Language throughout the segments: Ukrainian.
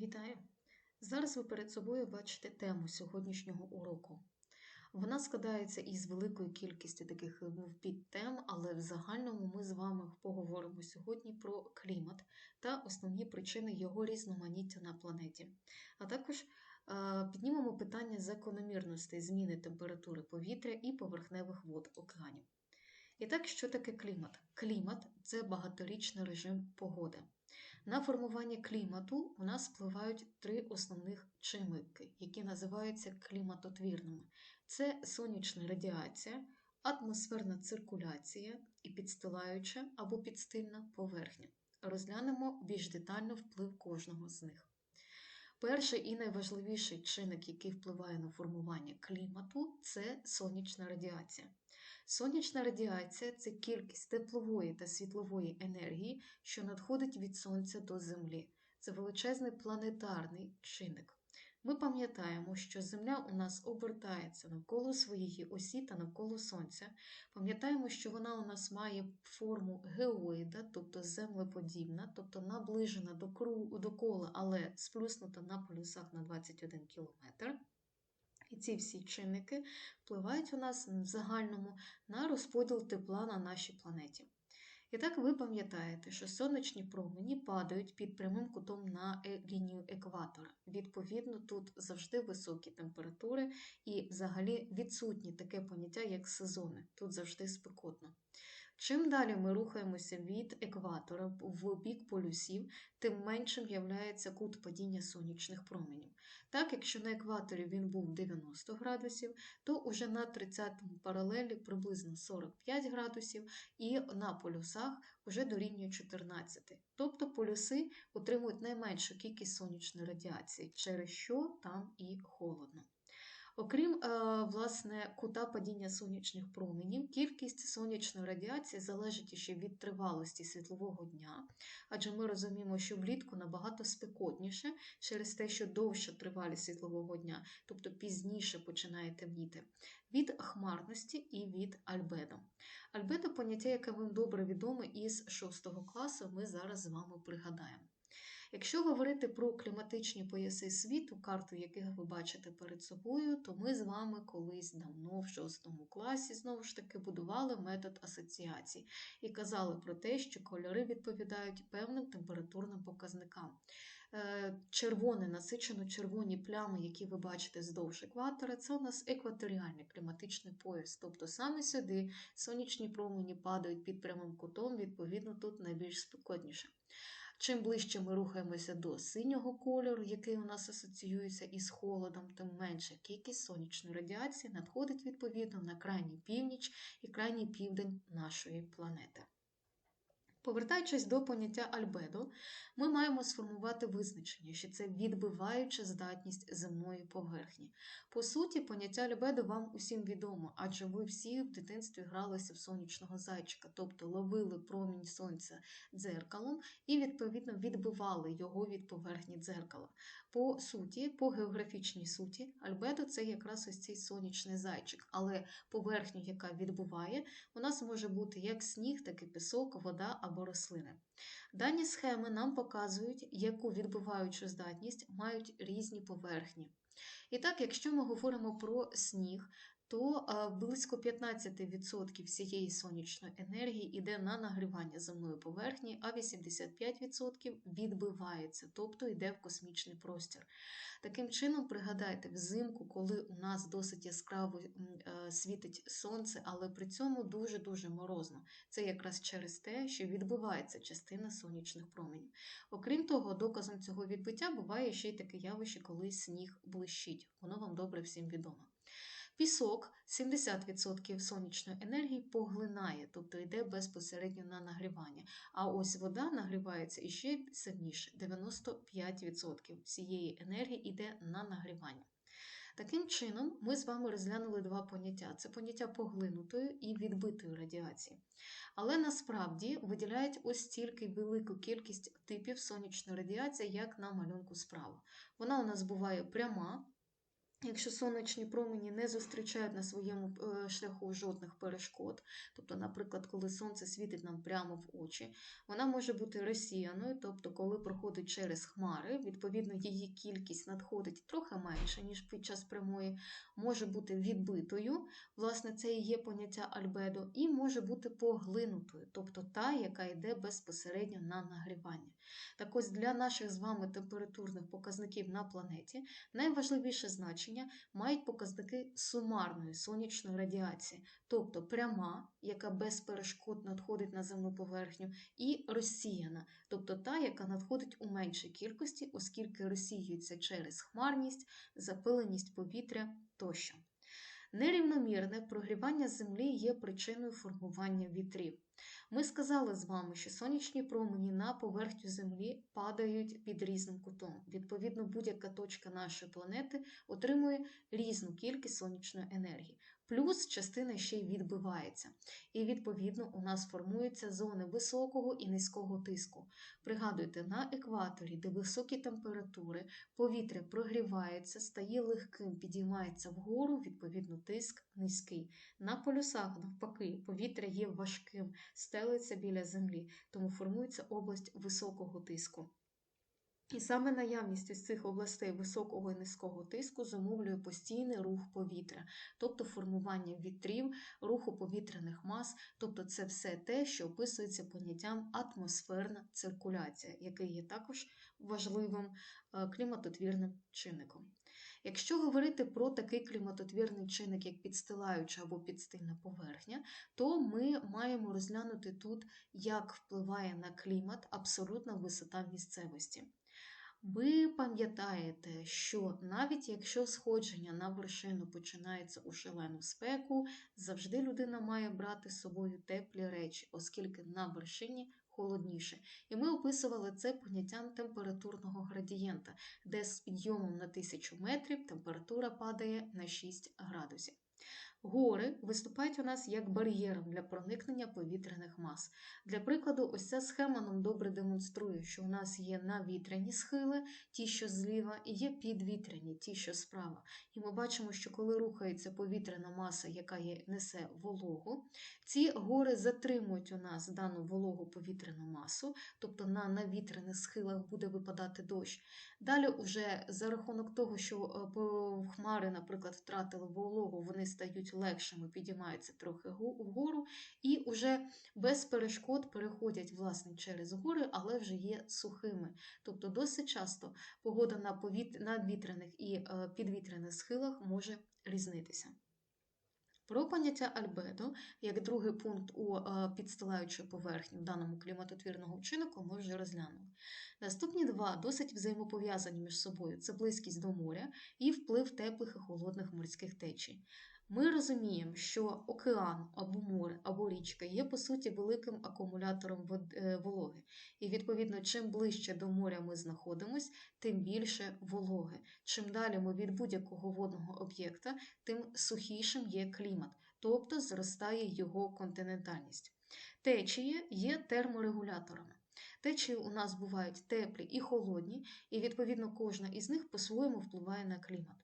Вітаю! Зараз ви перед собою бачите тему сьогоднішнього уроку. Вона складається із великої кількості таких підтем, але в загальному ми з вами поговоримо сьогодні про клімат та основні причини його різноманіття на планеті. А також е, піднімемо питання закономірностей зміни температури повітря і поверхневих вод океанів. І так, що таке клімат? Клімат це багаторічний режим погоди. На формування клімату у нас впливають три основних чинники, які називаються кліматотвірними: це сонячна радіація, атмосферна циркуляція і підстилаюча або підстильна поверхня. Розглянемо більш детально вплив кожного з них. Перший і найважливіший чинник, який впливає на формування клімату, це сонячна радіація. Сонячна радіація це кількість теплової та світлової енергії, що надходить від Сонця до Землі. Це величезний планетарний чинник. Ми пам'ятаємо, що Земля у нас обертається навколо своєї осі та навколо Сонця. Пам'ятаємо, що вона у нас має форму геоїда, тобто землеподібна, тобто наближена до, кола, але сплюснута на полюсах на 21 км. І ці всі чинники впливають у нас в загальному на розподіл тепла на нашій планеті. І так ви пам'ятаєте, що сонячні промені падають під прямим кутом на е, лінію екватора. Відповідно, тут завжди високі температури і взагалі відсутні таке поняття, як сезони. Тут завжди спекотно. Чим далі ми рухаємося від екватора в бік полюсів, тим меншим являється кут падіння сонячних променів. Так, якщо на екваторі він був 90 градусів, то уже на 30-му паралелі приблизно 45 градусів, і на полюсах вже дорівнює 14. Тобто полюси отримують найменшу кількість сонячної радіації, через що там і холодно. Окрім е, власне, кута падіння сонячних променів, кількість сонячної радіації залежить ще від тривалості світлового дня, адже ми розуміємо, що влітку набагато спекотніше через те, що довша тривалість світлового дня, тобто пізніше починає темніти, від хмарності і від альбедо. Альбедо поняття, яке вам добре відоме із 6 класу, ми зараз з вами пригадаємо. Якщо говорити про кліматичні пояси світу, карту яких ви бачите перед собою, то ми з вами колись давно в 6 класі знову ж таки будували метод асоціацій і казали про те, що кольори відповідають певним температурним показникам. Е, червоне, насичено червоні плями, які ви бачите здовж екватора, це у нас екваторіальний кліматичний пояс. Тобто саме сюди сонячні промені падають під прямим кутом, відповідно, тут найбільш спекотніше. Чим ближче ми рухаємося до синього кольору, який у нас асоціюється із холодом, тим менша кількість сонячної радіації надходить відповідно на крайній північ і крайній південь нашої планети. Повертаючись до поняття альбедо, ми маємо сформувати визначення, що це відбиваюча здатність земної поверхні. По суті, поняття альбедо вам усім відомо, адже ви всі в дитинстві гралися в сонячного зайчика, тобто ловили промінь сонця дзеркалом і, відповідно, відбивали його від поверхні дзеркала. По суті, по географічній суті, альбедо це якраз ось цей сонячний зайчик, але поверхню, яка відбуває, у нас може бути як сніг, так і пісок, вода або рослини. Дані схеми нам показують, яку відбиваючу здатність мають різні поверхні. І так, якщо ми говоримо про сніг, то близько 15% всієї сонячної енергії йде на нагрівання земної поверхні, а 85% відбивається, тобто йде в космічний простір. Таким чином, пригадайте, взимку, коли у нас досить яскраво е, світить сонце, але при цьому дуже-дуже морозно. Це якраз через те, що відбивається частина сонячних променів. Окрім того, доказом цього відбиття буває ще й таке явище, коли сніг блищить. Воно вам добре всім відомо. Пісок 70% сонячної енергії поглинає, тобто йде безпосередньо на нагрівання. А ось вода нагрівається іще сильніше: 95% всієї енергії йде на нагрівання. Таким чином, ми з вами розглянули два поняття: це поняття поглинутої і відбитої радіації. Але насправді виділяють ось стільки велику кількість типів сонячної радіації, як на малюнку справа. Вона у нас буває пряма, Якщо сонячні промені не зустрічають на своєму е, шляху жодних перешкод, тобто, наприклад, коли сонце світить нам прямо в очі, вона може бути розсіяною, тобто, коли проходить через хмари, відповідно, її кількість надходить трохи менше, ніж під час прямої, може бути відбитою, власне, це і є поняття альбедо, і може бути поглинутою, тобто та, яка йде безпосередньо на нагрівання. Так ось для наших з вами температурних показників на планеті найважливіше значення мають показники сумарної сонячної радіації, тобто пряма, яка без перешкод надходить на земну поверхню, і розсіяна, тобто та, яка надходить у меншій кількості, оскільки розсіюється через хмарність, запиленість повітря тощо. Нерівномірне прогрівання землі є причиною формування вітрів. Ми сказали з вами, що сонячні промені на поверхню Землі падають під різним кутом. Відповідно, будь-яка точка нашої планети отримує різну кількість сонячної енергії. Плюс частина ще й відбивається. І, відповідно, у нас формуються зони високого і низького тиску. Пригадуйте, на екваторі, де високі температури, повітря прогрівається, стає легким, підіймається вгору, відповідно, тиск низький. На полюсах, навпаки, повітря є важким, стелиться біля землі, тому формується область високого тиску. І саме наявність із цих областей високого і низького тиску зумовлює постійний рух повітря, тобто формування вітрів, руху повітряних мас, тобто це все те, що описується поняттям атмосферна циркуляція, який є також важливим е, кліматотвірним чинником. Якщо говорити про такий кліматотвірний чинник, як підстилаюча або підстильна поверхня, то ми маємо розглянути тут, як впливає на клімат абсолютна висота місцевості. Ви пам'ятаєте, що навіть якщо сходження на вершину починається у шалену спеку, завжди людина має брати з собою теплі речі, оскільки на вершині холодніше. І ми описували це поняттям температурного градієнта, де з підйомом на 1000 метрів температура падає на 6 градусів. Гори виступають у нас як бар'єром для проникнення повітряних мас. Для прикладу, ось ця схема нам добре демонструє, що у нас є навітряні схили, ті, що зліва, і є підвітряні, ті, що справа. І ми бачимо, що коли рухається повітряна маса, яка є, несе вологу, ці гори затримують у нас дану вологу повітряну масу, тобто на навітряних схилах буде випадати дощ. Далі, уже за рахунок того, що е, хмари, наприклад, втратили вологу, вони стають стають легшими, підіймаються трохи вгору, і вже без перешкод переходять власне через гори, але вже є сухими. Тобто досить часто погода на надвітряних і е, підвітряних схилах може різнитися. Про поняття альбедо, як другий пункт у е, підстилаючої поверхні в даному кліматотвірного вчинку, ми вже розглянули. Наступні два досить взаємопов'язані між собою це близькість до моря і вплив теплих і холодних морських течій. Ми розуміємо, що океан або море, або річка є, по суті, великим акумулятором е, вологи. І, відповідно, чим ближче до моря ми знаходимося, тим більше вологи. Чим далі ми від будь-якого водного об'єкта, тим сухішим є клімат, тобто зростає його континентальність. Течії є терморегуляторами. Течії у нас бувають теплі і холодні, і, відповідно, кожна із них по-своєму впливає на клімат.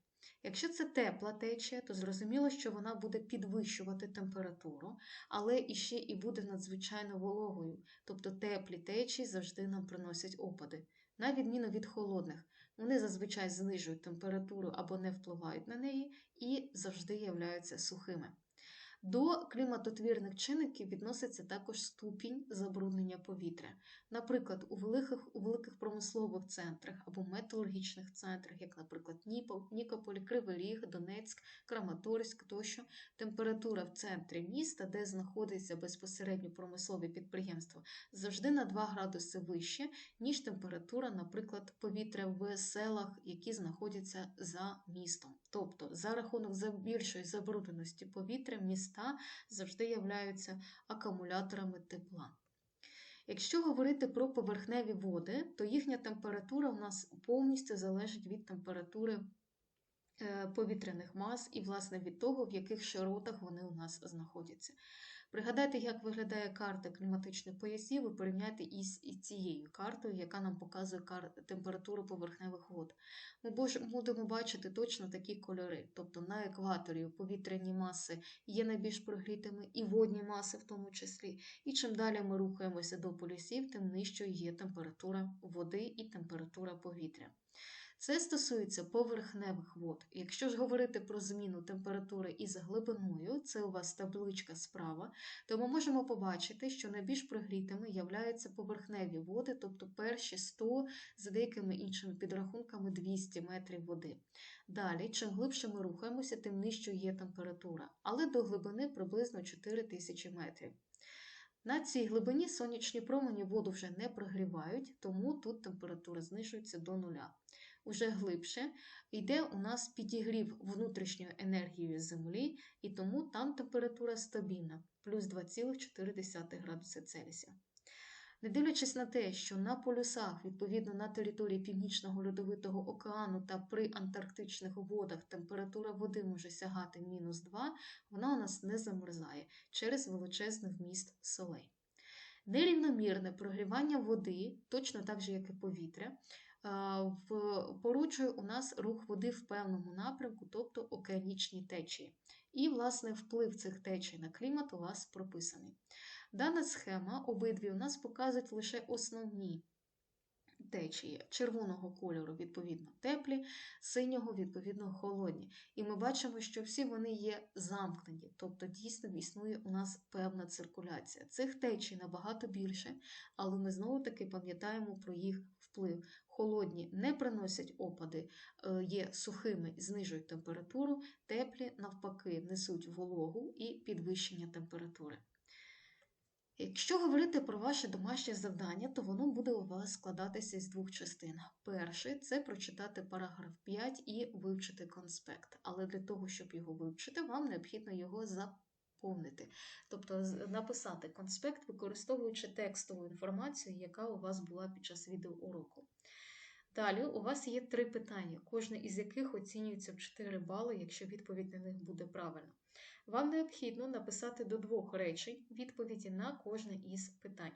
Якщо це тепла течія, то зрозуміло, що вона буде підвищувати температуру, але іще і буде надзвичайно вологою, тобто теплі течії завжди нам приносять опади. На відміну від холодних, вони зазвичай знижують температуру або не впливають на неї і завжди являються сухими. До кліматотвірних чинників відноситься також ступінь забруднення повітря. Наприклад, у великих у великих промислових центрах або металургічних центрах, як, наприклад, Нікополь, Кривий Ріг, Донецьк, Краматорськ тощо, температура в центрі міста, де знаходиться безпосередньо промислові підприємства, завжди на 2 градуси вище, ніж температура, наприклад, повітря в селах, які знаходяться за містом. Тобто, за рахунок більшої забрудненості повітря, міста завжди являються акумуляторами тепла. Якщо говорити про поверхневі води, то їхня температура у нас повністю залежить від температури е, повітряних мас і, власне, від того, в яких широтах вони у нас знаходяться. Пригадайте, як виглядає карта кліматичних поясів, і порівняйте із, цією картою, яка нам показує температуру поверхневих вод. Ми будемо бачити точно такі кольори. Тобто на екваторі повітряні маси є найбільш прогрітими, і водні маси в тому числі. І чим далі ми рухаємося до полюсів, тим нижчою є температура води і температура повітря. Це стосується поверхневих вод. Якщо ж говорити про зміну температури із глибиною, це у вас табличка справа, то ми можемо побачити, що найбільш прогрітими являються поверхневі води, тобто перші 100, за деякими іншими підрахунками 200 метрів води. Далі, чим глибше ми рухаємося, тим нижчою є температура, але до глибини приблизно 4000 метрів. На цій глибині сонячні промені воду вже не прогрівають, тому тут температура знижується до нуля. Уже глибше йде у нас підігрів внутрішньою енергією Землі, і тому там температура стабільна, плюс 2,4 градуси Цельсія. Не дивлячись на те, що на полюсах, відповідно на території Північного льодовитого океану та при антарктичних водах температура води може сягати мінус 2, вона у нас не замерзає через величезний вміст солей. Нерівномірне прогрівання води, точно так же, як і повітря, в- поруджує у нас рух води в певному напрямку, тобто океанічні течії. І, власне, вплив цих течій на клімат у вас прописаний. Дана схема обидві у нас показують лише основні течії червоного кольору, відповідно, теплі, синього, відповідно, холодні. І ми бачимо, що всі вони є замкнені, тобто дійсно існує у нас певна циркуляція. Цих течій набагато більше, але ми знову таки пам'ятаємо про їх вплив. Холодні не приносять опади, е, є сухими, знижують температуру, теплі, навпаки, несуть вологу і підвищення температури. Якщо говорити про ваше домашнє завдання, то воно буде у вас складатися з двох частин. Перший це прочитати параграф 5 і вивчити конспект. Але для того, щоб його вивчити, вам необхідно його заповнити. Тобто написати конспект, використовуючи текстову інформацію, яка у вас була під час відеоуроку. Далі у вас є три питання, кожне із яких оцінюється в 4 бали, якщо відповідь на них буде правильна. Вам необхідно написати до двох речень відповіді на кожне із питань.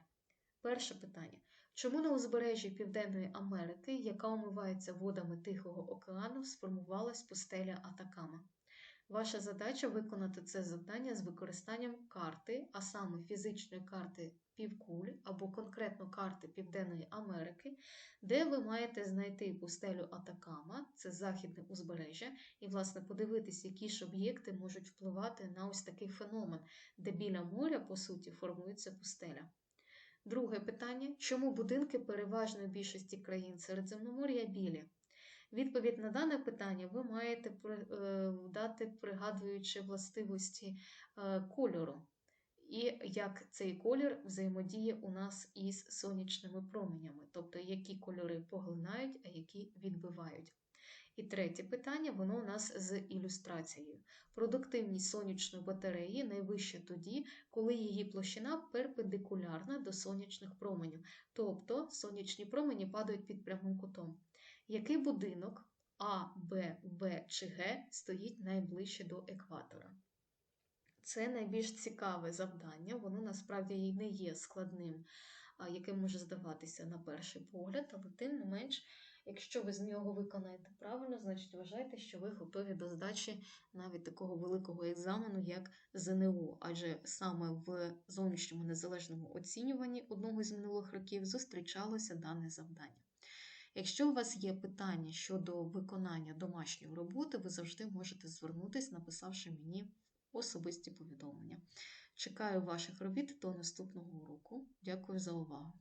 Перше питання. Чому на узбережжі Південної Америки, яка омивається водами Тихого океану, сформувалась пустеля Атакама? Ваша задача виконати це завдання з використанням карти, а саме фізичної карти півкуль або конкретно карти Південної Америки, де ви маєте знайти пустелю Атакама, це західне узбережжя, і, власне, подивитись, які ж об'єкти можуть впливати на ось такий феномен, де біля моря, по суті, формується пустеля. Друге питання: чому будинки переважної більшості країн Середземномор'я білі? Відповідь на дане питання ви маєте е, дати, пригадуючи властивості е, кольору, і як цей колір взаємодіє у нас із сонячними променями, тобто які кольори поглинають, а які відбивають. І третє питання, воно у нас з ілюстрацією. Продуктивність сонячної батареї найвища тоді, коли її площина перпендикулярна до сонячних променів, тобто сонячні промені падають під прямим кутом. Який будинок А, Б, В чи Г стоїть найближче до екватора? Це найбільш цікаве завдання, воно насправді і не є складним, яке може здаватися на перший погляд, але тим не менш, якщо ви з нього виконаєте правильно, значить вважайте, що ви готові до здачі навіть такого великого екзамену, як ЗНО, адже саме в зовнішньому незалежному оцінюванні одного з минулих років зустрічалося дане завдання. Якщо у вас є питання щодо виконання домашньої роботи, ви завжди можете звернутися, написавши мені особисті повідомлення. Чекаю ваших робіт до наступного уроку. Дякую за увагу!